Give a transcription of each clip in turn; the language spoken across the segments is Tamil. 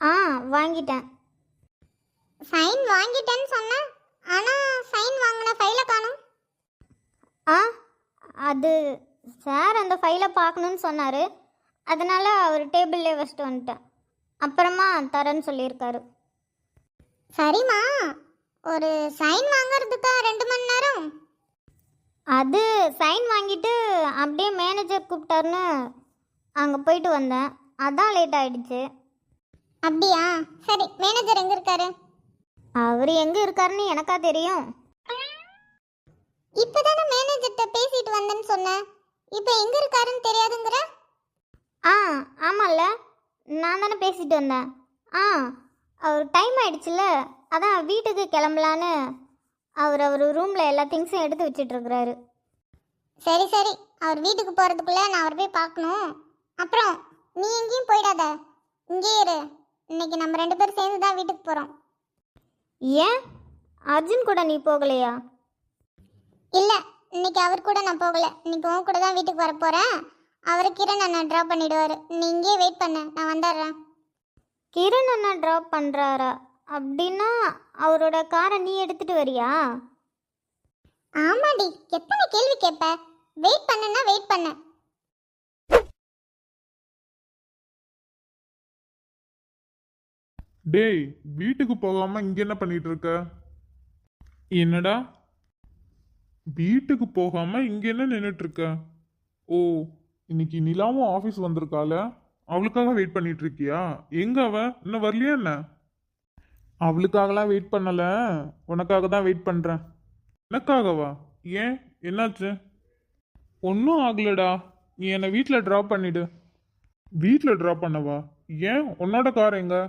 ஆ வாங்கிட்டேன். ஃபைன் வாங்கிட்டேன்னு சொன்னேன் ஆனால் ஃபைன் வாங்கின ஃபைலை காணும். ஆ அது சார் அந்த ஃபைலை பார்க்கணுன்னு சொன்னார். அதனால் அவர் டேபிள்லே வச்சுட்டு வந்துட்டேன். அப்புறமா தரேன்னு சொல்லியிருக்காரு. சரிம்மா. ஒரு சைன் வாங்குறதுக்கா ரெண்டு மணி நேரம். அது சைன் வாங்கிட்டு அப்படியே மேனேஜர் கூப்பிட்டாருன்னு அங்கே போயிட்டு வந்தேன். அதான் லேட் ஆகிடுச்சு அப்படியா? சரி மேனேஜர் எங்க இருக்காரு? அவர் எங்கே இருக்காருன்னு எனக்கா தெரியும். இப்பதானே மேனேஜர்கிட்ட பேசிட்டு வந்தேன்னு சொன்னேன் இப்போ எங்க இருக்காருன்னு தெரியாதுங்கிற? ஆ ஆமாம்ல நான் தானே பேசிட்டு வந்தேன். ஆ அவர் டைம் ஆயிடுச்சுல அதான் வீட்டுக்கு கிளம்பலான்னு. அவர் அவர் ரூமில் எல்லா திங்ஸும் எடுத்து வச்சிட்டு இருக்கிறாரு சரி சரி. அவர் வீட்டுக்கு போறதுக்குள்ள நான் அவரை போய் பார்க்கணும். அப்புறம் நீ எங்கேயும் போயிடாத. இங்கே இரு. இன்னைக்கு நம்ம ரெண்டு பேரும் சேர்ந்து தான் வீட்டுக்கு போறோம். ஏன்? அர்ஜுன் கூட நீ போகலையா? இல்ல இன்னைக்கு அவர் கூட நான் போகல. இன்னைக்கு உன் கூட தான் வீட்டுக்கு வர போறேன். அவரு கிரண் அண்ணா ட்ராப் பண்ணிடுவாரு. நீ இங்கேயே வெயிட் பண்ணு நான் வந்துடுறேன். கிரண் அண்ணா ட்ராப் பண்ணுறாரா அப்படின்னா அவரோட காரை நீ எடுத்துட்டு வரியா? ஆமாடி. எத்தனை கேள்வி கேட்ப வெயிட் பண்ணுன்னா வெயிட் பண்ணு. டேய் வீட்டுக்கு போகாம இங்க என்ன பண்ணிட்டு இருக்க என்னடா? வீட்டுக்கு போகாம இங்க என்ன நின்றுட்டு இருக்க ஓ இன்னைக்கு நிலாவும் ஆஃபீஸ் வந்திருக்கால அவளுக்காக வெயிட் பண்ணிட்டு இருக்கியா எங்க அவ? இன்னும் வரலையா என்ன? அவளுக்காகலாம் வெயிட் பண்ணல. உனக்காக தான் வெயிட் பண்றேன். எனக்காகவா? ஏன்? என்னாச்சு? ஒன்றும் ஆகலடா. நீ என்னை வீட்டில் ட்ராப் பண்ணிடு. வீட்டில் ட்ராப் பண்ணவா? ஏன்? உன்னோட கார் எங்கே?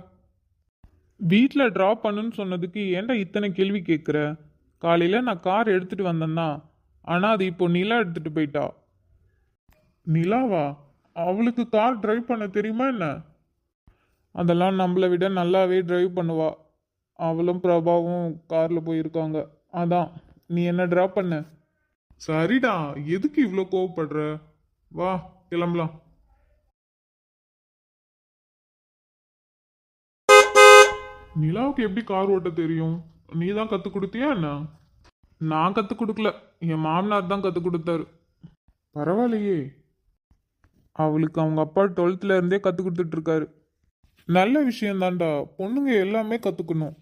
வீட்டில் ட்ராப் பண்ணுன்னு சொன்னதுக்கு ஏன்டா இத்தனை கேள்வி கேட்குற காலையில் நான் கார் எடுத்துட்டு வந்தேன்னா ஆனால் அது இப்போ நிலா எடுத்துகிட்டு போயிட்டா. நிலாவா? அவளுக்கு கார் டிரைவ் பண்ண தெரியுமா என்ன? அதெல்லாம் நம்மளை விட நல்லாவே டிரைவ் பண்ணுவா. அவளும் பிரபாவும் காரில் போயிருக்காங்க. அதான் நீ என்ன ட்ராப் பண்ண? சரிடா எதுக்கு இவ்வளோ கோவப்படுற? வா கிளம்பலாம். நிலாவுக்கு எப்படி கார் ஓட்ட தெரியும்? நீ தான் கற்றுக் கொடுத்தியா என்ன? நான் கற்றுக் கொடுக்கல. என் மாமனார் தான் கற்றுக் கொடுத்தாரு. பரவாயில்லையே. அவளுக்கு அவங்க அப்பா டுவெல்த்தில் இருந்தே கற்றுக் கொடுத்துட்ருக்காரு நல்ல விஷயம்தான்டா. பொண்ணுங்க எல்லாமே கற்றுக்கணும்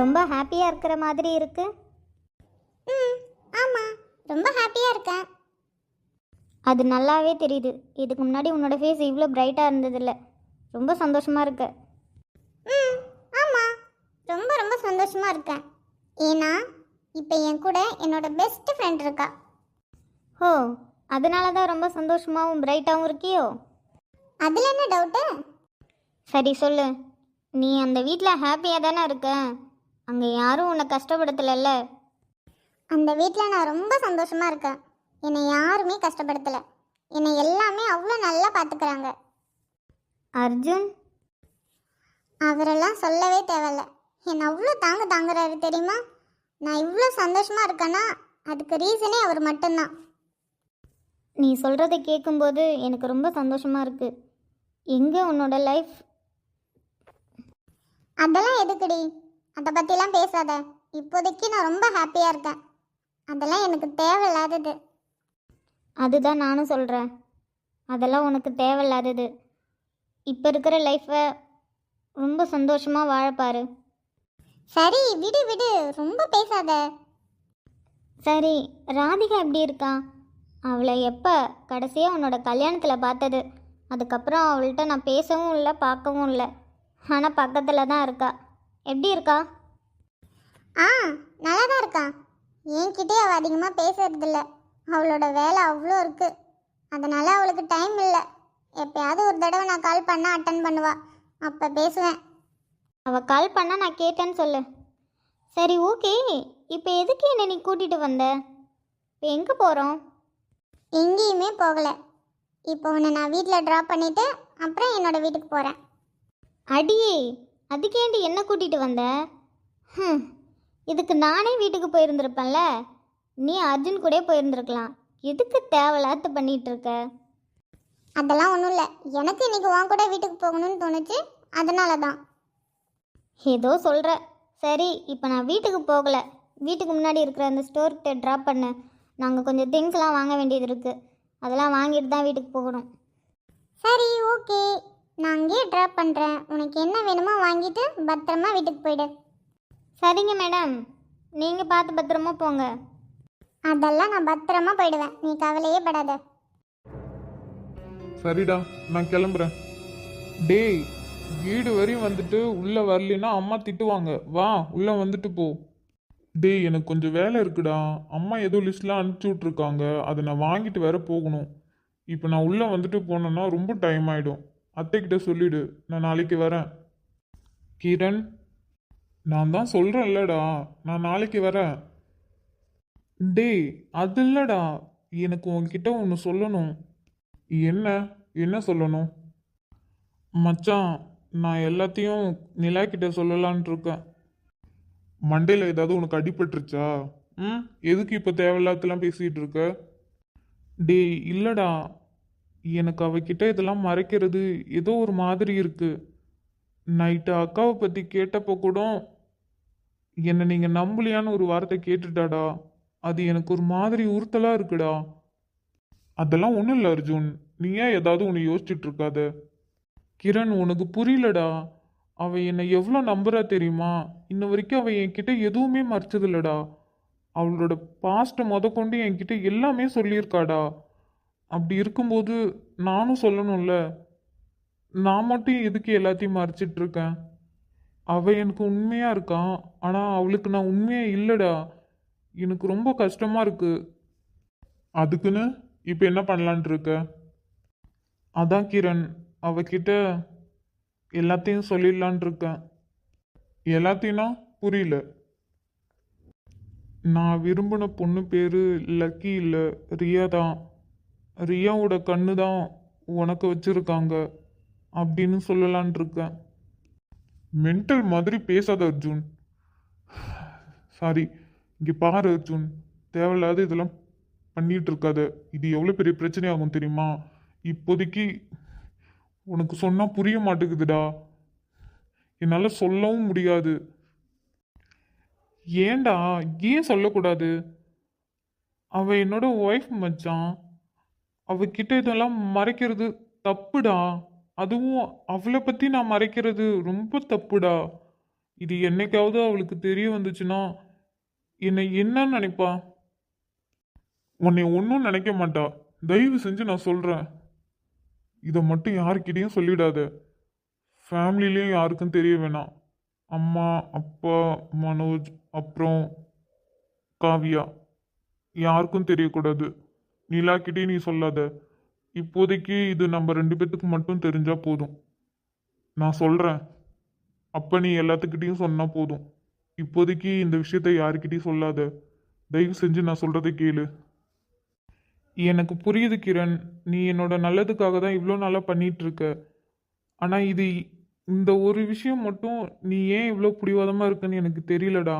ரொம்ப ஹாப்பியாக இருக்கிற மாதிரி இருக்கு. ம் ஆமாம் ரொம்ப ஹாப்பியாக இருக்கேன். அது நல்லாவே தெரியுது. இதுக்கு முன்னாடி உன்னோட ஃபேஸ் இவ்வளோ பிரைட்டாக இருந்ததில்ல. ரொம்ப சந்தோஷமாக இருக்க. ம் ஆமா. ரொம்ப ரொம்ப சந்தோஷமா இருக்கேன். ஏன்னா இப்போ என் கூட என்னோட பெஸ்ட் ஃப்ரெண்ட் இருக்கா. ஓ அதனால தான் ரொம்ப சந்தோஷமாகவும் பிரைட்டாகவும் இருக்கியோ? அதுல என்ன டவுட்டு சரி சொல்லு. நீ அந்த வீட்டில் ஹாப்பியாக தானே இருக்க? அங்கே யாரும் உன்னை கஷ்டப்படுத்தலைல்ல? அந்த வீட்டில் நான் ரொம்ப சந்தோஷமா இருக்கேன். என்னை யாருமே கஷ்டப்படுத்தலை. என்னை எல்லாமே அவ்வளோ நல்லா பார்த்துக்கிறாங்க அர்ஜுன்? அவரெல்லாம் சொல்லவே தேவையில்ல. என்னை அவ்வளோ தாங்க தாங்குறாரு தெரியுமா? நான் இவ்வளோ சந்தோஷமா இருக்கேன்னா அதுக்கு ரீசனே அவர் மட்டும்தான். நீ சொல்கிறத கேட்கும்போது எனக்கு ரொம்ப சந்தோஷமாக இருக்குது எங்கே உன்னோட லைஃப் அதெல்லாம் எதுக்குடி? அதை பற்றிலாம் பேசாத. இப்போதைக்கு நான் ரொம்ப ஹாப்பியாக இருக்கேன். அதெல்லாம் எனக்கு தேவையில்லாதது. அதுதான் நானும் சொல்கிறேன் அதெல்லாம் உனக்கு தேவையில்லாதது. இப்போ இருக்கிற லைஃப்பை ரொம்ப சந்தோஷமாக வாழப்பாரு சரி விடு விடு. ரொம்ப பேசாத. சரி ராதிகா எப்படி இருக்கா? அவளை எப்போ கடைசியாக உன்னோட கல்யாணத்தில் பார்த்தது? அதுக்கப்புறம் அவள்கிட்ட நான் பேசவும் இல்லை பார்க்கவும் இல்லை. ஆனால் பக்கத்தில் தான் இருக்கா. எப்படி இருக்கா? ஆ நல்லா தான் இருக்கா. என்கிட்டே அவள் அதிகமாக பேசுறதில்ல. அவளோட வேலை அவ்வளோ இருக்குது அதனால் அவளுக்கு டைம் இல்லை. எப்பயாவது ஒரு தடவை நான் கால் பண்ணால் அட்டன் பண்ணுவா. அப்போ பேசுவேன். அவள் கால் பண்ணால் நான் கேட்டேன்னு சொல்லு. சரி ஓகே இப்போ எதுக்கு என்னை நீ கூட்டிகிட்டு வந்த? இப்போ எங்கே போகிறோம் எங்கேயுமே போகலை. இப்போ உன்னை நான் வீட்டில் ட்ராப் பண்ணிவிட்டு அப்புறம் என்னோட வீட்டுக்கு போகிறேன் அடியே அதுக்கேண்டி என்ன கூட்டிகிட்டு வந்த? இதுக்கு நானே வீட்டுக்கு போயிருந்திருப்பேன்ல. நீ அர்ஜுன் கூட போயிருந்திருக்கலாம். எதுக்கு தேவையில்லாத பண்ணிட்டு இருக்க அதெல்லாம் ஒன்றும் இல்லை. எனக்கு இன்னைக்கு உன் கூட வீட்டுக்கு போகணும்னு தோணுச்சு. அதனால தான் ஏதோ சொல்கிற சரி இப்போ நான் வீட்டுக்கு போகலை. வீட்டுக்கு முன்னாடி இருக்கிற அந்த ஸ்டோர்கிட்ட ட்ராப் பண்ணு. நாங்கள் கொஞ்சம் திங்ஸ்லாம் வாங்க வேண்டியது இருக்குது அதெல்லாம் வாங்கிட்டு தான் வீட்டுக்கு போகணும். சரி ஓகே. நான் அங்கேயே ட்ராப் பண்ணுறேன் உனக்கு என்ன வேணுமோ வாங்கிட்டு பத்திரமா வீட்டுக்கு போயிடு. சரிங்க மேடம் நீங்கள் பார்த்து பத்திரமா போங்க. அதெல்லாம் நான் பத்திரமா போயிடுவேன். நீ கவலையே படாத. சரிடா நான் கிளம்புறேன். டேய் வீடு வரையும் வந்துட்டு உள்ள வரலைன்னா அம்மா திட்டுவாங்க. வா உள்ள வந்துட்டு போ. டேய் எனக்கு கொஞ்சம் வேலை இருக்குடா. அம்மா ஏதோ லிஸ்ட்லாம் அனுப்பிச்சி விட்ருக்காங்க அதை நான் வாங்கிட்டு வேற போகணும். இப்போ நான் உள்ளே வந்துட்டு போனேன்னா ரொம்ப டைம் ஆகிடும் அத்தைக்கிட்ட சொல்லிடு. நான் நாளைக்கு வரேன். கிரண் நான் தான் சொல்கிறேன்லடா நான் நாளைக்கு வரேன். டேய் அது இல்லடா. எனக்கு உங்ககிட்ட ஒன்று சொல்லணும். என்ன? என்ன சொல்லணும்? மச்சான் நான் எல்லாத்தையும் நிலா கிட்ட சொல்லலான் இருக்கேன். மண்டையில் ஏதாவது உனக்கு அடிபட்டுருச்சா? ம்? எதுக்கு இப்போ தேவையில்லாதெல்லாம் பேசிகிட்டு இருக்க? டேய் இல்லைடா. எனக்கு அவகிட்ட இதெல்லாம் மறைக்கிறது ஏதோ ஒரு மாதிரி இருக்கு. நைட்டு அக்காவை பற்றி கேட்டப்போ கூட என்னை நீங்கள் நம்பலையான்னு ஒரு வார்த்தை கேட்டுட்டாடா. அது எனக்கு ஒரு மாதிரி உறுத்தலாக இருக்குடா. அதெல்லாம் ஒன்றும் இல்லை அர்ஜுன். நீ ஏன் ஏதாவது ஒன்று யோசிச்சுட்டு இருக்காத? கிரண் உனக்கு புரியலடா. அவள் என்னை எவ்வளோ நம்புறா தெரியுமா? இன்ன வரைக்கும் அவள் என்கிட்ட எதுவுமே மறைச்சதில்லடா. அவளோட பாஸ்ட்டை முத கொண்டு என்கிட்ட எல்லாமே சொல்லியிருக்காடா. அப்படி இருக்கும்போது நானும் சொல்லணும்ல? நான் மட்டும் எதுக்கு எல்லாத்தையும் மறைச்சிட்டு இருக்கேன்? எனக்கு உண்மையாக இருக்கான் ஆனால் அவளுக்கு நான் உண்மையாக இல்லைடா. எனக்கு ரொம்ப கஷ்டமாக இருக்குது அதுக்குன்னு இப்போ என்ன பண்ணலான்ட்டு இருக்க? அதான் கிரண் அவகிட்ட எல்லாத்தையும் சொல்லிடலான் இருக்கேன். எல்லாத்தையும்னா புரியல. நான் விரும்பின பொண்ணு பேர் லக்கி இல்லை ரியா தான். ரியாவோட கண்ணு தான் உனக்கு வச்சுருக்காங்க அப்படின்னு சொல்லலான் இருக்கேன். மென்டல் மாதிரி பேசாத அர்ஜுன். சாரி இங்கே பாரு அர்ஜுன். தேவையில்லாத இதெல்லாம் பண்ணிகிட்டு இருக்காத இது எவ்வளோ பெரிய பிரச்சனையாகும் தெரியுமா? இப்போதைக்கு உனக்கு சொன்னால் புரிய மாட்டேங்குதுடா. என்னால் சொல்லவும் முடியாது. ஏன்டா? ஏன் சொல்லக்கூடாது? அவ என்னோட ஒய்ஃப் மச்சான். அவகிட்ட இதெல்லாம் மறைக்கிறது தப்புடா. அதுவும் அவளை பற்றி நான் மறைக்கிறது ரொம்ப தப்புடா. இது என்னைக்காவது அவளுக்கு தெரிய வந்துச்சுன்னா என்னை என்ன நினைப்பா? உன்னை ஒன்றும் நினைக்க மாட்டா. தயவு செஞ்சு நான் சொல்கிறேன் இதை மட்டும் யாருக்கிட்டேயும் சொல்லிடாத. ஃபேமிலிலேயும் யாருக்கும் தெரிய வேணாம். அம்மா அப்பா மனோஜ் அப்புறம் காவியா. யாருக்கும் தெரியக்கூடாது. நிலாக்கிட்டே நீ சொல்லாத. இப்போதைக்கு இது நம்ம ரெண்டு பேத்துக்கு மட்டும் தெரிஞ்சால் போதும். நான் சொல்கிறேன் அப்போ நீ எல்லாத்துக்கிட்டேயும் சொன்னால் போதும். இப்போதைக்கு இந்த விஷயத்த யாருக்கிட்டையும் சொல்லாத. தயவு செஞ்சு நான் சொல்கிறத கேளு. எனக்கு புரியுது கிரண் நீ என்னோட நல்லதுக்காக தான் இவ்வளோ நாளாக பண்ணிகிட்ருக்க இருக்க ஆனால் இது இந்த ஒரு விஷயம் மட்டும் நீ ஏன் இவ்வளோ பிடிவாதமாக இருக்குன்னு எனக்கு தெரியலடா.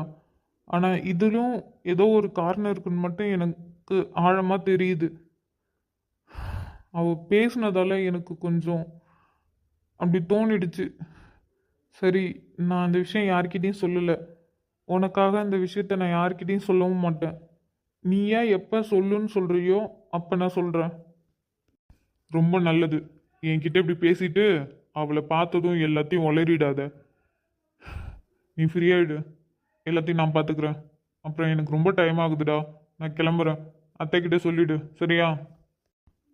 ஆனால் இதிலும் ஏதோ ஒரு காரணம் இருக்குன்னு மட்டும் எனக்கு ஆழமாக தெரியுது. அவ பேசுனதால எனக்கு கொஞ்சம் அப்படி தோணிடுச்சு. சரி நான் அந்த விஷயம் யார்கிட்டையும் சொல்லலை. உனக்காக இந்த விஷயத்த நான் யார்கிட்டையும் சொல்லவும் மாட்டேன். நீ ஏன் எப்போ சொல்லுன்னு சொல்கிறியோ அப்போ நான் சொல்கிறேன் ரொம்ப நல்லது. என்கிட்ட இப்படி பேசிட்டு அவளை பார்த்ததும் எல்லாத்தையும் உளறிடாத. நீ ஃப்ரீயாயிடு எல்லாத்தையும் நான் பார்த்துக்கிறேன் அப்புறம் எனக்கு ரொம்ப டைம் ஆகுதுடா. நான் கிளம்புறேன். அத்தைக்கிட்ட சொல்லிடு. சரியா?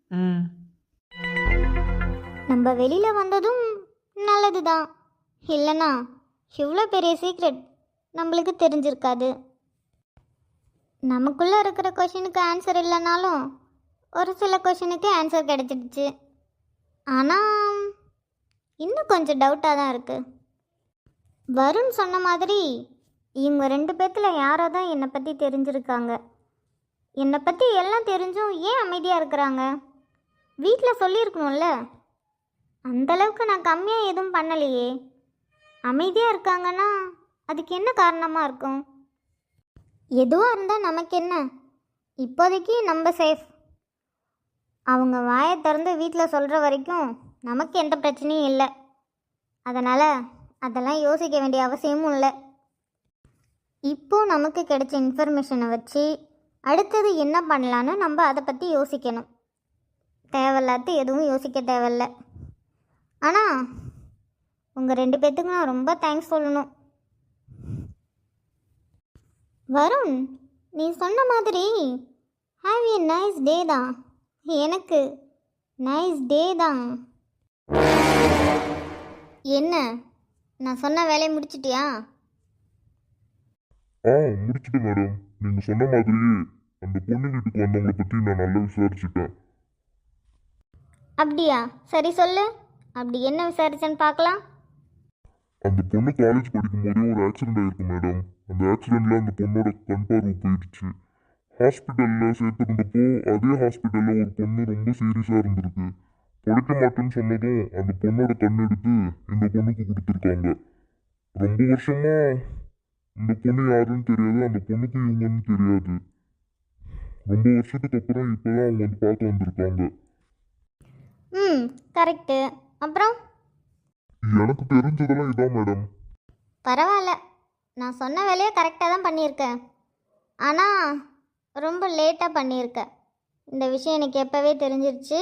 ம். நம்ம வெளியில் வந்ததும் நல்லது தான் இல்லைனா இவ்வளோ பெரிய சீக்ரெட் நம்மளுக்கு தெரிஞ்சிருக்காது. நமக்குள்ளே இருக்கிற கொஷினுக்கு ஆன்சர் இல்லைனாலும் ஒரு சில கொஷினுக்கு ஆன்சர் கிடச்சிடுச்சு. ஆனால் இன்னும் கொஞ்சம் டவுட்டாக தான் இருக்குது வருண் சொன்ன மாதிரி இவங்க ரெண்டு பேர்த்தில் யாரோ தான் என்னை பற்றி தெரிஞ்சிருக்காங்க. என்னை பற்றி எல்லாம் தெரிஞ்சும் ஏன் அமைதியாக இருக்கிறாங்க? வீட்டில் சொல்லியிருக்கணும்ல? அந்த அளவுக்கு நான் கம்மியாக எதுவும் பண்ணலையே. அமைதியாக இருக்காங்கன்னா அதுக்கு என்ன காரணமாக இருக்கும்? எதுவாக இருந்தால் நமக்கு என்ன? இப்போதைக்கு நம்ம சேஃப் அவங்க வாயை திறந்து வீட்டில் சொல்கிற வரைக்கும் நமக்கு எந்த பிரச்சனையும் இல்லை. அதனால் அதெல்லாம் யோசிக்க வேண்டிய அவசியமும் இல்லை. இப்போ நமக்கு கிடைச்ச இன்ஃபர்மேஷனை வச்சு அடுத்தது என்ன பண்ணலான்னு நம்ம அதை பற்றி யோசிக்கணும். தேவையில்லாத எதுவும் யோசிக்க தேவையில்ல. ஆனால் உங்கள் ரெண்டு பேர்த்துக்கு நான் ரொம்ப தேங்க்ஸ் சொல்லணும். வருண் நீ சொன்ன மாதிரி ஹாவ் ஏ நைஸ் டே தான். எனக்கு நைஸ் டே தான். என்ன? நான் சொன்ன வேலையை முடிச்சிட்டியா? ஆ முடிச்சிட்டேன் மேடம். நீங்கள் சொன்ன மாதிரியே அந்த பொண்ணு வீட்டுக்கு வந்தவங்கள பற்றி நான் நல்லா விசாரிச்சுட்டேன். அப்படியா? சரி சொல்லு. அப்படி என்ன விசாரிச்சேன்னு பார்க்கலாம். அந்த பொண்ணு காலேஜ் படிக்கும் போதே ஒரு ஆக்சிடென்ட் ஆயிருக்கு மேடம். அந்த ஆக்சிடென்ட்ல அந்த பொண்ணோட கண் பார்வை போயிடுச்சு. ஹாஸ்பிட்டலில் சேர்த்துருந்தப்போ அதே ஹாஸ்பிட்டலில் ஒரு பொண்ணு ரொம்ப சீரியஸாக இருந்திருக்கு. பிழைக்க மாட்டேன்னு சொன்னதும் அந்த பொண்ணோட கண் எடுத்து இந்த பொண்ணுக்கு கொடுத்துருக்காங்க. ரொம்ப வருஷமா இந்த பொண்ணு யாருன்னு தெரியாது அந்த பொண்ணுக்கு இவங்கன்னு தெரியாது. ரொம்ப வருஷத்துக்கு அப்புறம் இப்போதான் அவங்க வந்து பார்க்க வந்திருக்காங்க. ம் கரெக்டு அப்புறம்? எனக்கு தெரிஞ்சதெல்லாம் இதான் மேடம் பரவாயில்ல. நான் சொன்ன வேலையை கரெக்டாக தான் பண்ணியிருக்கேன் ஆனால் ரொம்ப லேட்டாக பண்ணியிருக்கேன் இந்த விஷயம் எனக்கு எப்போவே தெரிஞ்சிருச்சு.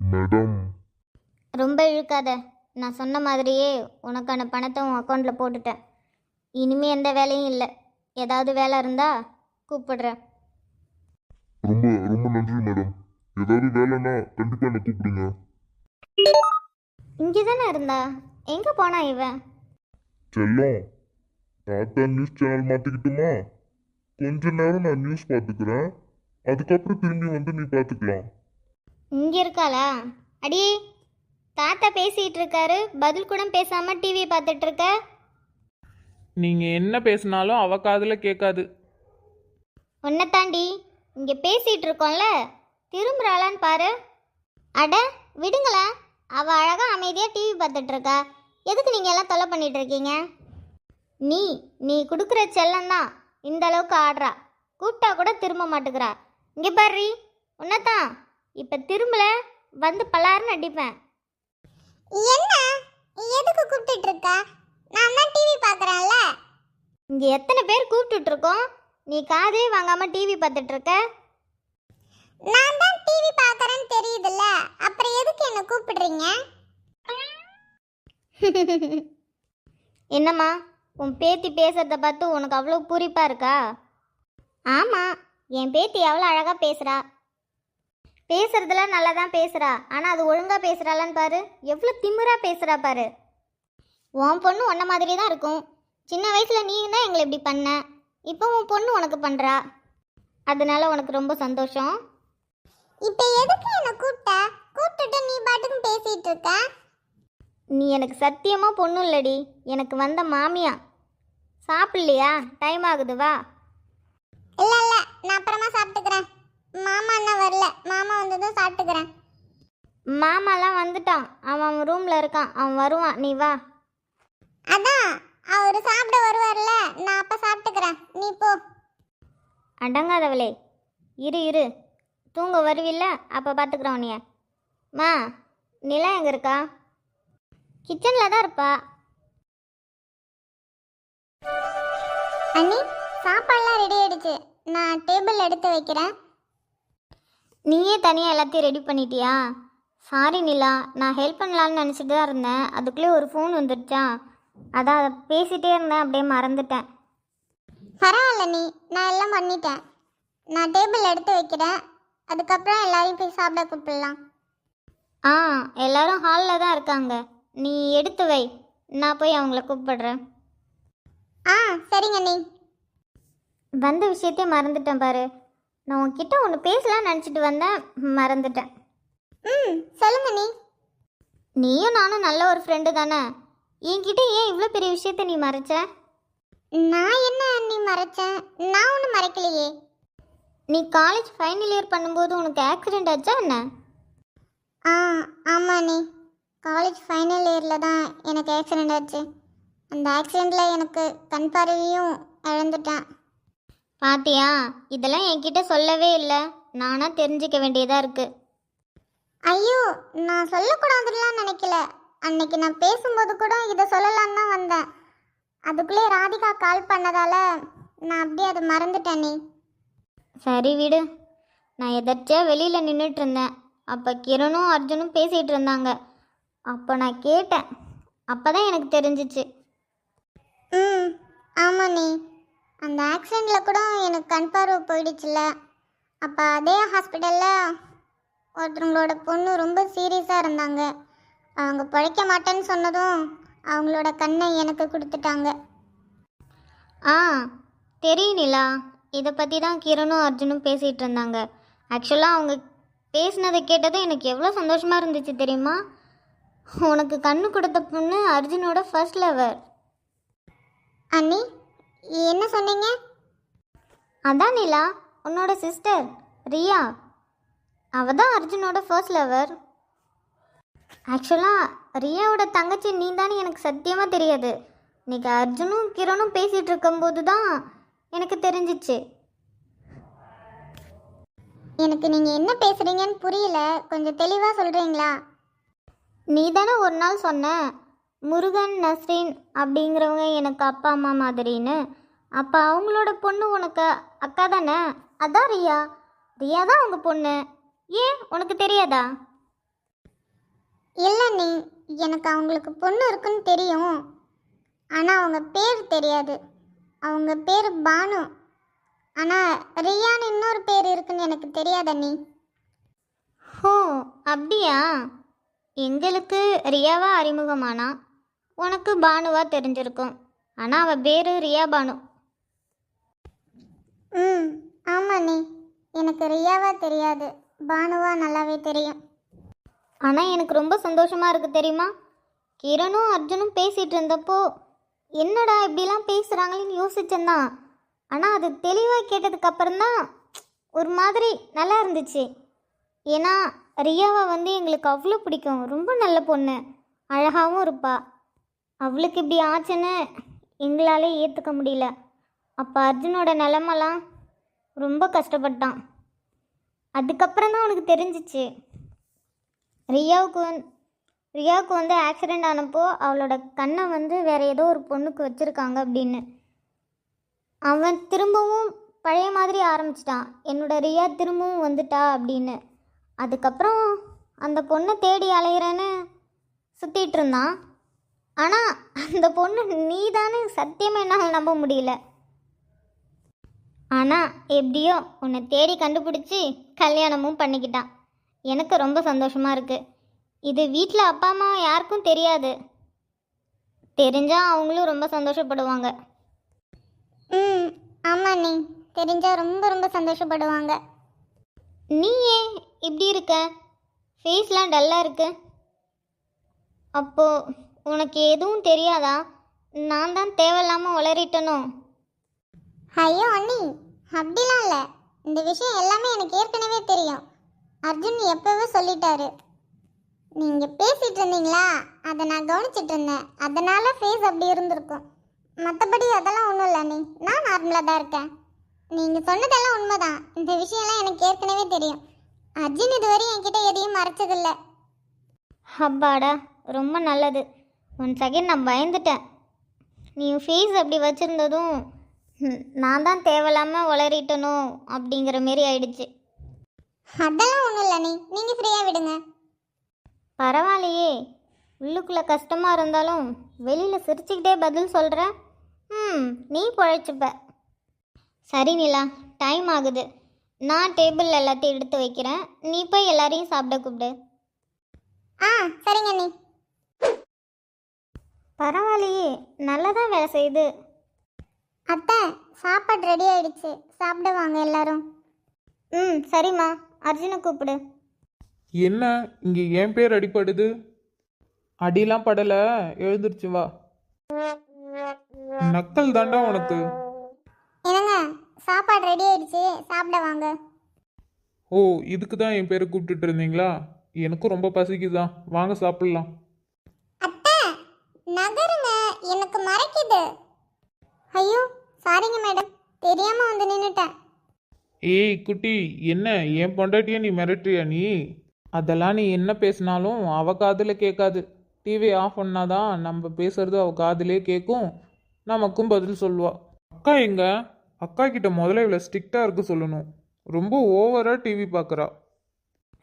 மேடம். ரொம்ப இழுக்காத. நான் சொன்ன மாதிரியே உனக்கான பணத்தை உன் அக்கௌண்ட்டில் போட்டுட்டேன். இனிமே எந்த வேலையும் இல்லை. ஏதாவது வேலை இருந்தால் கூப்பிடுறேன். ரொம்ப ரொம்ப நன்றி மேடம். ஏதாவது வேலைன்னா கண்டிப்பா என்ன கூப்பிடுங்க. இங்கே தானே இருந்தா? எங்கே போனா இவன்? செல்லம் டாக்டர் நியூஸ் சேனல் மாத்திக்கிட்டுமா கொஞ்ச நேரம் நான் நியூஸ் பார்த்துக்கிறேன். அதுக்கப்புறம் திரும்பி வந்து நீ பார்த்துக்கலாம். இங்கே இருக்காளா? அடியே தாத்தா பேசிகிட்டு இருக்காரு. பதில் கூட பேசாமல் டிவி பார்த்துட்டு இருக்க. நீங்கள் என்ன பேசினாலும் அவ காதில் கேட்காது. உன்னை தாண்டி இங்கே பேசிகிட்டு இருக்கோம்ல. திரும்புறாளான்னு பாரு. அட விடுங்களா. அவள் அழகாக அமைதியாக டிவி பார்த்துட்டு இருக்கா. எதுக்கு நீங்கள் எல்லாம் தொல்லை பண்ணிட்டு இருக்கீங்க? நீ நீ கொடுக்குற செல்லம்தான் இந்த அளவுக்கு ஆடுறா. கூப்பிட்டா கூட திரும்ப மாட்டேங்கிறா இங்கே பாரு உன்னதான் இப்போ திரும்பல வந்து பலாருன்னு அடிப்பேன். என்ன? எதுக்கு கூப்பிட்டுட்டு இருக்க? நான் தான் டிவி பார்க்குறேன்ல இங்கே எத்தனை பேர் கூப்பிட்டுட்டு இருக்கோம்? நீ காதே வாங்காமல் டிவி பார்த்துட்டு இருக்க? நான் தான் டிவி பார்க்குறேன்னு தெரியுதுல்ல. அப்புறம் எதுக்கு என்ன கூப்பிடுறீங்க? என்னம்மா உன் பேத்தி பேசுறத பார்த்து உனக்கு அவ்வளோ பூரிப்பாக இருக்கா? ஆமாம் என் பேத்தி எவ்வளோ அழகாக பேசுகிறா பேசுறதுல நல்லா தான் பேசுகிறா ஆனால் அது ஒழுங்காக பேசுகிறாளான்னு பாரு எவ்வளோ திமிராக பேசுகிறா பாரு. உன் பொண்ணு உன்ன மாதிரி தான் இருக்கும். சின்ன வயசில் நீ தான் எங்களை இப்படி பண்ண இப்போ உன் பொண்ணு உனக்கு பண்ணுறா அதனால உனக்கு ரொம்ப சந்தோஷம். இப்போ எதுக்கு என்ன கூப்பிட்ட? கூப்பிட்டுட்டு நீ பாட்டுக்கு பேசிட்டு இருக்க? நீ எனக்கு சத்தியமாக பொண்ணு இல்லடி எனக்கு வந்த மாமியா. சாப்பிட்லையா? டைம் ஆகுது வா. இல்ல இல்ல. நான் அப்புறமா சாப்பிட்டுக்கிறேன். மாமா அண்ணா வரல. மாமா வந்ததும் சாப்பிட்டுக்கிறேன். மாமாலாம் வந்துட்டான். அவன் அவன் ரூமில் இருக்கான். அவன் வருவான். நீ வா. அதான். அவர் சாப்பிட வருவார்ல. நான் அப்ப சாப்பிட்டுக்கிறேன். நீ போ. அடங்காதவளே. இரு இரு. தூங்க வருவில்ல? அப்போ பார்த்துக்குறோம் உன்னைய. மா நிலா எங்கே இருக்கா? கிச்சனில் தான் இருப்பா. அண்ணி சாப்பாடுலாம் ரெடி ஆயிடுச்சு. நான் டேபிள் எடுத்து வைக்கிறேன். நீயே தனியாக எல்லாத்தையும் ரெடி பண்ணிட்டியா? சாரி நிலா நான் ஹெல்ப் பண்ணலான்னு நினச்சிட்டு தான் இருந்தேன். அதுக்குள்ளே ஒரு ஃபோன் வந்துடுச்சா அதான் அதை பேசிகிட்டே இருந்தேன் அப்படியே மறந்துட்டேன். பரவாயில்ல நீ நான் எல்லாம் பண்ணிட்டேன். நான் டேபிள் எடுத்து வைக்கிறேன். அதுக்கப்புறம் எல்லாரையும் போய் சாப்பிட கூப்பிடலாம். ஆ எல்லாரும் ஹாலில் தான் இருக்காங்க. நீ எடுத்து வை. நான் போய் அவங்கள கூப்பிடுறேன். ஆ சரிங்க நீ வந்த விஷயத்தையே மறந்துட்டேன் பாரு. நான் உன்கிட்ட ஒன்று பேசலாம்னு நினச்சிட்டு வந்தேன். மறந்துட்டேன். ம் சொல்லுங்க நீ நீயும் நானும் நல்ல ஒரு ஃப்ரெண்டு தானே? என்கிட்ட ஏன் இவ்வளோ பெரிய விஷயத்த நீ மறைச்ச? நான் என்ன அண்ணி மறைச்சேன்? நான் ஒன்றும் மறைக்கலையே. நீ காலேஜ் ஃபைனல் இயர் பண்ணும்போது உனக்கு ஆக்சிடென்ட் ஆச்சா என்ன? ஆ ஆமாம் நீ காலேஜ் ஃபைனல் இயரில் தான் எனக்கு ஆக்சிடெண்ட் ஆச்சு. அந்த ஆக்சிடெண்ட்டில் எனக்கு கண் பார்வையும் இழந்துட்டேன். பாத்தியா இதெல்லாம் என்கிட்ட சொல்லவே இல்லை. நானா தெரிஞ்சிக்க வேண்டியதாக இருக்குது ஐயோ நான் சொல்லக்கூடாதுலாம் நினைக்கல. அன்னைக்கு நான் பேசும்போது கூட இதை சொல்லலான்னு தான் வந்தேன். அதுக்குள்ளே ராதிகா கால் பண்ணதால நான் அப்படியே அதை மறந்துட்டேன் நீ. சரி விடு. நான் எதர்ச்சியாக வெளியில் நின்றுட்டு இருந்தேன். அப்போ கிரணும் அர்ஜுனும் பேசிகிட்டு இருந்தாங்க. அப்போ நான் கேட்டேன். அப்போ தான் எனக்கு தெரிஞ்சிச்சு. ம் ஆமாம் நீ. அந்த ஆக்சிடெண்ட்டில் கூட எனக்கு கண் பார்வை போயிடுச்சுல அப்போ அதே ஹாஸ்பிட்டலில் ஒருத்தவங்களோட பொண்ணு ரொம்ப சீரியஸாக இருந்தாங்க. அவங்க பிழைக்க மாட்டேன்னு சொன்னதும் அவங்களோட கண்ணை எனக்கு கொடுத்துட்டாங்க. ஆ தெரியும் நிலா. இதை பற்றி தான் கிரணும் அர்ஜுனும் பேசிகிட்டு இருந்தாங்க. ஆக்சுவலாக அவங்க பேசினதை கேட்டதும் எனக்கு எவ்வளோ சந்தோஷமாக இருந்துச்சு தெரியுமா? உனக்கு கண்ணு கொடுத்த பொண்ணு அர்ஜுனோட ஃபர்ஸ்ட் லவர் அண்ணி என்ன சொன்னீங்க? அதான் நிலா உன்னோட சிஸ்டர் ரியா. அவ தான் அர்ஜுனோட ஃபர்ஸ்ட் லவர் ஆக்சுவலாக ரியாவோட தங்கச்சி நீ தானே எனக்கு சத்தியமாக தெரியாது. இன்னைக்கு அர்ஜுனும் கிரணும் பேசிகிட்டு இருக்கும்போது தான் எனக்கு தெரிஞ்சிச்சு. எனக்கு நீங்கள் என்ன பேசுகிறீங்கன்னு புரியல. கொஞ்சம் தெளிவாக சொல்கிறீங்களா நீ தானே ஒரு நாள் சொன்ன? முருகன் நஸ்ரீன் அப்படிங்கிறவங்க எனக்கு அப்பா அம்மா மாதிரின்னு. அப்போ அவங்களோட பொண்ணு உனக்கு அக்கா தானே? அதான் ரியா. ரியா தான் அவங்க பொண்ணு. ஏன்? உனக்கு தெரியாதா? இல்லை நீ எனக்கு அவங்களுக்கு பொண்ணு இருக்குன்னு தெரியும். ஆனால் அவங்க பேர் தெரியாது. அவங்க பேர் பானு. ஆனால் ரியான்னு இன்னொரு பேர் இருக்குன்னு எனக்கு தெரியாத நீ ஓ அப்படியா? எங்களுக்கு ரியாவா அறிமுகமானா? உனக்கு பானுவா தெரிஞ்சிருக்கும். ஆனால் அவள் பேர் ரியா பானு. ம் ஆமாம் நீ. எனக்கு ரியாவா தெரியாது. பானுவா நல்லாவே தெரியும். ஆனால் எனக்கு ரொம்ப சந்தோஷமாக இருக்குது தெரியுமா? கிரணும் அர்ஜுனும் பேசிகிட்டு இருந்தப்போ என்னடா இப்படிலாம் பேசுகிறாங்களேன்னு யோசிச்சேன்தான் ஆனால் அது தெளிவாக கேட்டதுக்கு அப்புறம்தான் ஒரு மாதிரி நல்லா இருந்துச்சு. ஏன்னா ரியாவை வந்து எங்களுக்கு அவ்வளோ பிடிக்கும். ரொம்ப நல்ல பொண்ணு. அழகாகவும் இருப்பா. அவளுக்கு இப்படி ஆச்சுன்னு எங்களாலே ஏற்றுக்க முடியல. அப்போ அர்ஜுனோட நிலமெல்லாம் ரொம்ப கஷ்டப்பட்டான். அதுக்கப்புறம் தான் அவனுக்கு தெரிஞ்சிச்சு. ரியாவுக்கு வந்து ரியாவுக்கு வந்து ஆக்சிடெண்ட் ஆனப்போ அவளோட கண்ணை வந்து வேறு ஏதோ ஒரு பொண்ணுக்கு வச்சுருக்காங்க அப்படின்னு. அவன் திரும்பவும் பழைய மாதிரி ஆரம்பிச்சிட்டான். என்னோட ரியா திரும்பவும் வந்துட்டா அப்படின்னு. அதுக்கப்புறம் அந்த பொண்ணை தேடி அலையிறேன்னு சுற்றிட்டு இருந்தான் ஆனால் அந்த பொண்ணு நீ தானே சத்தியமாக என்னால் நம்ப முடியல. ஆனால் எப்படியோ உன்னை தேடி கண்டுபிடிச்சி கல்யாணமும் பண்ணிக்கிட்டான். எனக்கு ரொம்ப சந்தோஷமாக இருக்குது இது வீட்டில் அப்பா அம்மா யாருக்கும் தெரியாது. தெரிஞ்சால் அவங்களும் ரொம்ப சந்தோஷப்படுவாங்க. ம் ஆமாம் நீ தெரிஞ்சால் ரொம்ப ரொம்ப சந்தோஷப்படுவாங்க. நீ ஏன் இப்படி இருக்க? ஃபேஸ்லாம் டல்லாக இருக்கு. அப்போ உனக்கு எதுவும் தெரியாதா? நான் தான் தேவையில்லாமல் உளறிட்டனோ? ஐயோ அண்ணி அப்படிலாம் இல்லை. இந்த விஷயம் எல்லாமே எனக்கு ஏற்கனவே தெரியும். அர்ஜுன் எப்பவோ சொல்லிட்டாரு. நீங்கள் பேசிட்டு இருந்தீங்களா? அதை நான் கவனிச்சிட்டு இருந்தேன். அதனால் ஃபேஸ் அப்படி இருந்திருக்கும். மற்றபடி அதெல்லாம் ஒன்றும் இல்லை அண்ணி. நான் நார்மலாக தான் இருக்கேன். நீங்கள் சொன்னதெல்லாம் உண்மைதான். இந்த விஷயம்லாம் எனக்கு ஏற்கனவே தெரியும். அர்ஜுன் இதுவரை என்கிட்ட எதையும் மறைச்சதில்ல. அப்பாடா ரொம்ப நல்லது. ஒன் செகண்ட் நான் பயந்துட்டேன். நீ ஃபேஸ் அப்படி வச்சுருந்ததும் நான் தான் தேவையில்லாமல் உளறிட்டனோ அப்படிங்கிற மாரி ஆயிடுச்சு. அதெல்லாம் ஒன்றும் இல்லை நீ நீங்கள் ஃப்ரீயாக விடுங்க. பரவாயில்லையே. உள்ளுக்குள்ளே கஷ்டமாக இருந்தாலும் வெளியில் சிரிச்சுக்கிட்டே பதில் சொல்கிற ம் நீ பொழைச்சிப்ப. சரி நிலா டைம் ஆகுது. நான் டேபிள் எல்லாத்தையும் எடுத்து வைக்கிறேன். நீ போய் எல்லாரையும் சாப்பிட கூப்பிடு. ஆ சரிங்க நீ பரவாயில்லையே நல்லா தான் வேலை செய்யுது. அத்தை சாப்பாடு ரெடி ஆயிடுச்சு. சாப்பிட வாங்க எல்லாரும். ம் சரிம்மா. அர்ஜுனை கூப்பிடு. என்ன இங்கே என் பேர் அடிப்படுது அடிலாம் படலை எழுந்திருச்சு வா. நக்கல் தாண்டா உனக்கு. என்னங்க? சாப்பாடு ரெடி ஆயிடுச்சு. சாப்பிட வாங்க. ஓ இதுக்கு தான் என் பேரை கூப்பிட்டுட்டு இருந்தீங்களா? எனக்கும் ரொம்ப பசிக்குதான் வாங்க சாப்பிட்லாம். அத்தை நகருங்க. எனக்கு மறைக்குது. ஐயோ சாரிங்க மேடம் தெரியாம வந்து நின்னுட்டேன். ஏய் குட்டி என்ன? என் பொண்டாட்டிய நீ மிரட்டுறியா நீ? அதெல்லாம் நீ என்ன பேசினாலும் அவ காதில் கேட்காது. டிவி ஆஃப் பண்ணாதான் நம்ம பேசுறது அவ காதிலே கேட்கும். நமக்கும் பதில் சொல்லுவா. அக்கா எங்க? அக்கா கிட்ட முதல்ல இவ்வளோ ஸ்ட்ரிக்டாக இருக்க சொல்லணும். ரொம்ப ஓவராக டிவி பார்க்குறா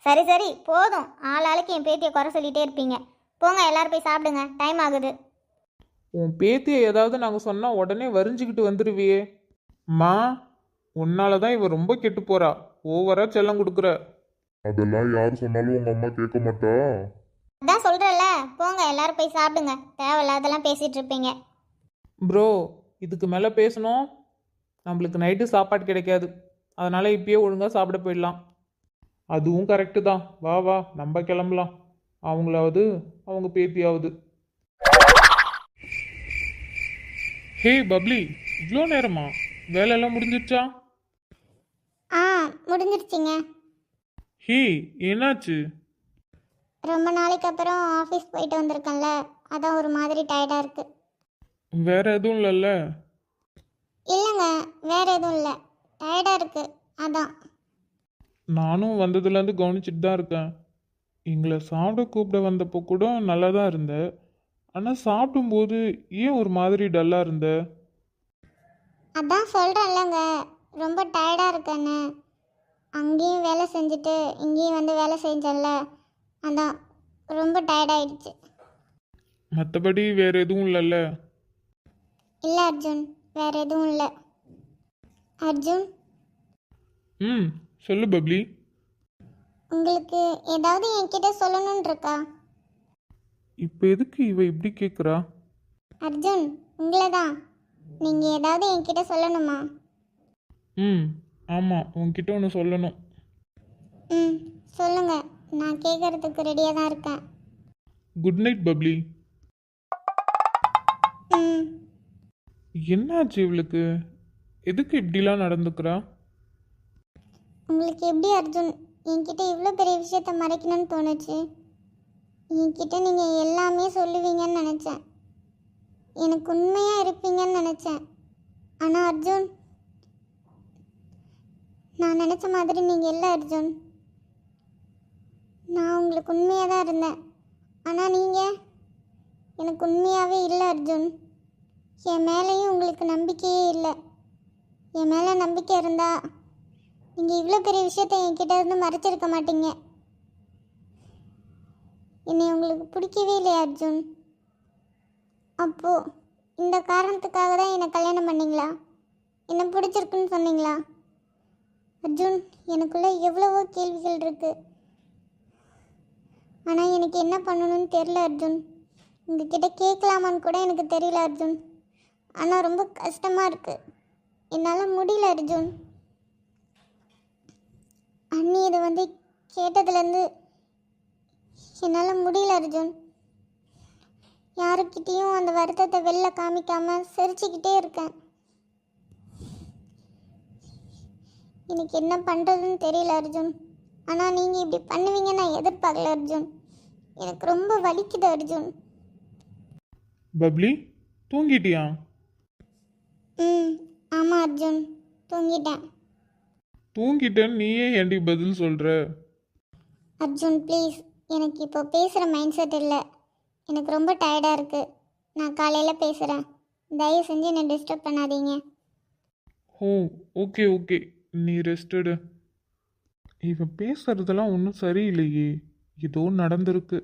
சரி சரி போதும். ஆள் ஆளுக்கு என் பேத்தியை குறை சொல்லிட்டே இருப்பீங்க. போங்க எல்லாரும் போய் சாப்பிடுங்க. டைம் ஆகுது. உன் பேத்தியை ஏதாவது நாங்கள் சொன்னால் உடனே வரிஞ்சுக்கிட்டு வந்துடுவியே மா உன்னால தான் இவ ரொம்ப கெட்டு போறா. ஓவரா செல்லம் கொடுக்குற. அதெல்லாம் யார் சொன்னாலும் உங்க அம்மா கேட்க மாட்டா. அதான் சொல்கிறேன்ல போங்க எல்லாரும் போய் சாப்பிடுங்க. தேவையில்லாதெல்லாம் பேசிகிட்டு இருப்பீங்க. ப்ரோ இதுக்கு மேலே பேசணும். நம்மளுக்கு நைட்டு சாப்பாடு கிடைக்காது. அதனால இப்பயே ஒழுங்காக சாப்பிட போயிடலாம். அதுவும் கரெக்டு தான். வா வா நம்ம கிளம்பலாம். அவங்களாவது அவங்க பேத்தியாவது. ஹே பப்ளி இவ்வளோ நேரமா? வேலையெல்லாம் முடிஞ்சிருச்சா? ஆ முடிஞ்சிருச்சுங்க. ஹே என்னாச்சு? ரொம்ப நாளைக்கு அப்புறம் ஆஃபீஸ் போயிட்டு வந்திருக்கேன்ல. அதான் ஒரு மாதிரி டயர்டாக இருக்கு. வேற எதுவும் இல்லைல்ல? இல்லைங்க வேற எதுவும் இல்லை. டயர்டாக இருக்கு. அதான். நானும் வந்ததுலேருந்து கவனிச்சிட்டு தான் இருக்கேன். எங்களை சாப்பிட கூப்பிட வந்தப்போ கூட நல்லா தான் இருந்த. ஆனால் சாப்பிடும்போது ஏன் ஒரு மாதிரி டல்லாக இருந்த? அதான் சொல்கிறேன்லங்க ரொம்ப டயர்டாக இருக்கேன்னு. அங்கேயும் வேலை செஞ்சுட்டு இங்கேயும் வந்து வேலை செஞ்சேன்ல அதான் ரொம்ப டயர்டாயிடுச்சு மற்றபடி வேற எதுவும் இல்லைல்ல? இல்லை அர்ஜுன். வேற எதுவும் இல்லை. அர்ஜுன்? ம் சொல்லு பப்ளி. உங்களுக்கு ஏதாவது என்கிட்ட சொல்லணும்னு இருக்கா இப்போ எதுக்கு இவ இப்படி கேட்குறா அர்ஜுன் உங்களை தான் நீங்கள் ஏதாவது என்கிட்ட சொல்லணுமா? ம் ஆமாம் உன்கிட்ட ஒன்று சொல்லணும். ம் சொல்லுங்க. நான் கேட்கறதுக்கு ரெடியாக தான் இருக்கேன். Good night Bubbly. ம். என்னாச்சு இவளுக்கு? எதுக்கு இப்படிலாம் நடந்துக்கிறா? உங்களுக்கு எப்படி அர்ஜுன்? என்கிட்ட இவ்வளோ பெரிய விஷயத்த மறைக்கணும்னு தோணுச்சு. என்கிட்ட நீங்கள் எல்லாமே சொல்லுவீங்கன்னு நினச்சேன். எனக்கு உண்மையாக இருப்பீங்கன்னு நினச்சேன். ஆனால் அர்ஜுன் நான் நினச்ச மாதிரி நீங்கள் இல்லை அர்ஜுன். நான் உங்களுக்கு உண்மையாக தான் இருந்தேன். ஆனால் நீங்கள் எனக்கு உண்மையாகவே இல்லை அர்ஜுன். என் மேலேயும் உங்களுக்கு நம்பிக்கையே இல்லை. என் மேலே நம்பிக்கை இருந்தால் நீங்கள் இவ்வளோ பெரிய விஷயத்த என்கிட்ட இருந்து மறைச்சிருக்க மாட்டீங்க. என்னை உங்களுக்கு பிடிக்கவே இல்லை அர்ஜுன்? அப்போது இந்த காரணத்துக்காக தான் என்னை கல்யாணம் பண்ணீங்களா? என்ன பிடிச்சிருக்குன்னு சொன்னீங்களா? அர்ஜுன் எனக்குள்ளே எவ்வளவோ கேள்விகள் இருக்குது ஆனால் எனக்கு என்ன பண்ணணும்னு தெரியல அர்ஜுன். உங்ககிட்ட கேட்கலாமான்னு கூட எனக்கு தெரியல அர்ஜுன். ஆனால் ரொம்ப கஷ்டமாக இருக்குது என்னால் முடியல அர்ஜுன். அண்ணி இதை வந்து கேட்டதுலேருந்து என்னால் முடியல அர்ஜுன். யாருக்கிட்டேயும் அந்த வருத்தத்தை வெளில காமிக்காமல் சிரிச்சுக்கிட்டே இருக்கேன். எனக்கு என்ன பண்ணுறதுன்னு தெரியல அர்ஜுன். ஆனால் நீங்கள் இப்படி பண்ணுவீங்க நான் எதிர்பார்க்கல அர்ஜுன். எனக்கு ரொம்ப வலிக்குது அர்ஜுன். பப்ளி தூங்கிட்டியா? ம் ஆமாம் அர்ஜுன். தூங்கிட்டேன். தூங்கிட்டேன்னு நீயே ஏன்டி பதில் சொல்கிற அர்ஜுன் ப்ளீஸ் எனக்கு இப்போ பேசுகிற மைண்ட் செட் இல்லை. எனக்கு ரொம்ப டயர்டாக இருக்குது நான் காலையில் பேசுகிறேன் தயவு செஞ்சு என்னை டிஸ்டர்ப் பண்ணாதீங்க. ஓ ஓகே ஓகே நீ ரெஸ்டடு இவ பேசுறதெல்லாம் ஒன்றும் சரியில்லையே. ஏதோ நடந்திருக்கு.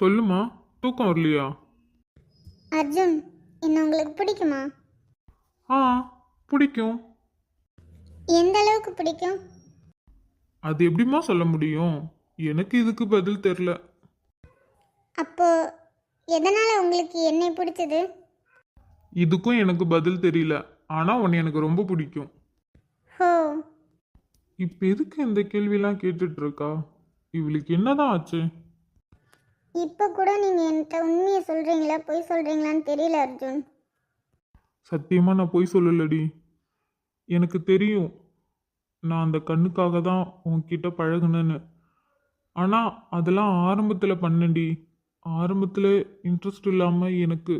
சொல்லுமா? தூக்கம் வரலையா? அர்ஜுன் என்ன உங்களுக்கு பிடிக்குமா? ஆ பிடிக்கும். எந்த அளவுக்கு பிடிக்கும்? அது எப்படிம்மா சொல்ல முடியும்? எனக்கு இதுக்கு பதில் தெரில அப்போ எதனால் உங்களுக்கு என்னை பிடிச்சது? இதுக்கும் எனக்கு பதில் தெரியல. ஆனால் உன்னை எனக்கு ரொம்ப பிடிக்கும். ஹோ. இப்போ எதுக்கு இந்த கேள்வியெல்லாம் கேட்டுட்டு இருக்கா? இவளுக்கு என்னதான் ஆச்சு? இப்போ கூட நீங்கள் என்கிட்ட உண்மையை சொல்கிறீங்களா பொய் சொல்கிறீங்களான்னு தெரியல அர்ஜுன். சத்தியமாக நான் பொய் சொல்லலடி. எனக்கு தெரியும். நான் அந்த கண்ணுக்காக தான் உன்கிட்ட பழகுனேன்னு. ஆனால் அதெல்லாம் ஆரம்பத்தில் பண்ணேன்டி. ஆரம்பத்தில் இன்ட்ரெஸ்ட் இல்லாமல் எனக்கு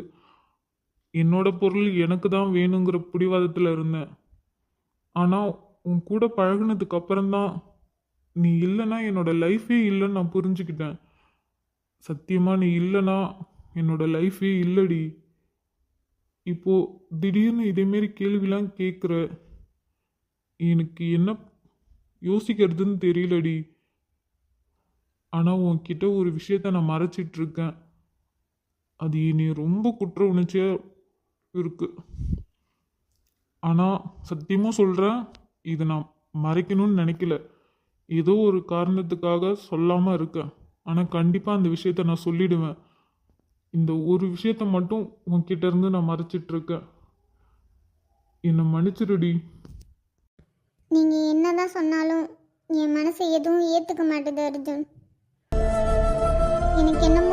என்னோட பொருள் எனக்கு தான் வேணுங்கிற பிடிவாதத்தில் இருந்தேன். ஆனால் உன் கூட பழகுனதுக்கு அப்புறம்தான் நீ இல்லைன்னா என்னோட லைஃபே இல்லைன்னு நான் புரிஞ்சுக்கிட்டேன். சத்தியமாக நீ இல்லைன்னா என்னோட லைஃபே இல்லடி. இப்போது திடீர்னு இதேமாரி கேள்விலாம் கேட்குற எனக்கு என்ன யோசிக்கிறதுன்னு தெரியலடி. ஆனால் உன்கிட்ட ஒரு விஷயத்த நான் மறைச்சிட்ருக்கேன். அது நீ ரொம்ப குற்ற உணர்ச்சியாக இருக்கு. ஆனால் சத்தியமாக சொல்கிறேன் இதை நான் மறைக்கணும்னு நினைக்கல. ஏதோ ஒரு காரணத்துக்காக சொல்லாமல் இருக்கேன். ஆனால் கண்டிப்பாக அந்த விஷயத்த நான் சொல்லிடுவேன். இந்த ஒரு விஷயத்த மட்டும் உன்கிட்ட இருந்து நான் மறைச்சிட்டு இருக்கேன் என்னை மன்னிச்சிருடி நீங்கள் என்னதான் சொன்னாலும் என் மனசை எதுவும் ஏற்றுக்க மாட்டேது அர்ஜுன். எனக்கு என்னமோ